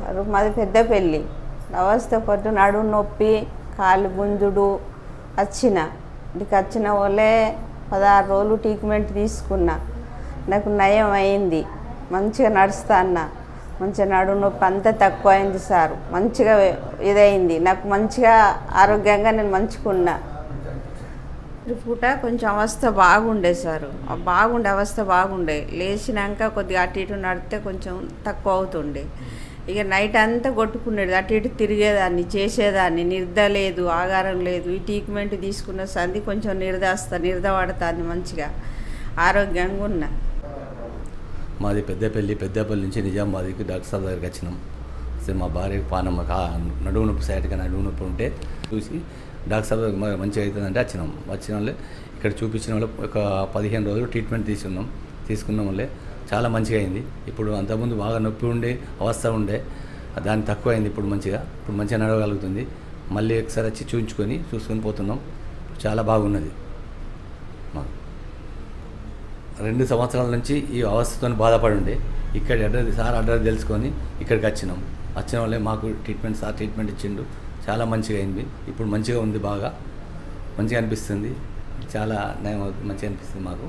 Sir మాది పెద్ద పెళ్ళి. అవస్థ పొద్దు నడుము నొప్పి కాలు గుంజుడు వచ్చిన ఇంటికి వచ్చిన వాళ్ళే పదహారు రోజులు ట్రీట్మెంట్ తీసుకున్నా. నాకు నయం అయింది. మంచిగా నడుస్తా అన్న. మంచిగా నడుము నొప్పి అంతా తక్కువ అయింది సార్. మంచిగా ఇదైంది. నాకు మంచిగా ఆరోగ్యంగా నేను మంచుకున్నా. పూట కొంచెం అవస్థ బాగుండే సార్. బాగుండే అవస్థ బాగుండే. లేచినాక కొద్దిగా అటు ఇటు నడితే కొంచెం తక్కువ అవుతుండే. ఇక నైట్ అంతా కొట్టుకున్నాడు. అటు ఇటు తిరిగేదాన్ని చేసేదాన్ని. నిద్ర లేదు ఆగారం లేదు. ఈ ట్రీట్మెంట్ తీసుకున్న సంది కొంచెం నిర్దాస్తా నిర్దపడతాను మంచిగా. ఆరోగ్యంగా ఉన్నా. మాది పెద్దపల్లి పెద్దపల్లి నుంచి నిజామాబాద్కి డాక్టర్ సార్ దగ్గరికి వచ్చినాం. సరే మా భార్యకి పానమ్మ కా నడుము నొప్పి సైడ్గా నడుము నొప్పి ఉంటే చూసి డాక్టర్ సార్ దగ్గర మంచిగా అవుతుందంటే వచ్చినాం. వచ్చిన వాళ్ళే ఇక్కడ చూపించిన వాళ్ళు ఒక పదిహేను రోజులు ట్రీట్మెంట్ తీసుకున్నాం. తీసుకున్న వాళ్ళే. చాలా మంచిగా అయింది ఇప్పుడు అంతకుముందు బాగా నొప్పి ఉండే అవస్థ ఉండే దాన్ని తక్కువ అయింది ఇప్పుడు మంచిగా. ఇప్పుడు మంచిగా నడవగలుగుతుంది. మళ్ళీ ఒకసారి వచ్చి చూపించుకొని చూసుకొని పోతున్నాం. చాలా బాగున్నది. మాకు రెండు సంవత్సరాల నుంచి ఈ అవస్థతో బాధపడి ఉండే. ఇక్కడ అడ్రస్ సార్ అడ్రస్ తెలుసుకొని ఇక్కడికి వచ్చినాం. వచ్చిన వాళ్ళే మాకు ట్రీట్మెంట్ సార్ ట్రీట్మెంట్ ఇచ్చిండు. చాలా మంచిగా అయింది ఇప్పుడు మంచిగా ఉంది బాగా. మంచిగా అనిపిస్తుంది. చాలా నయం మంచిగా అనిపిస్తుంది మాకు.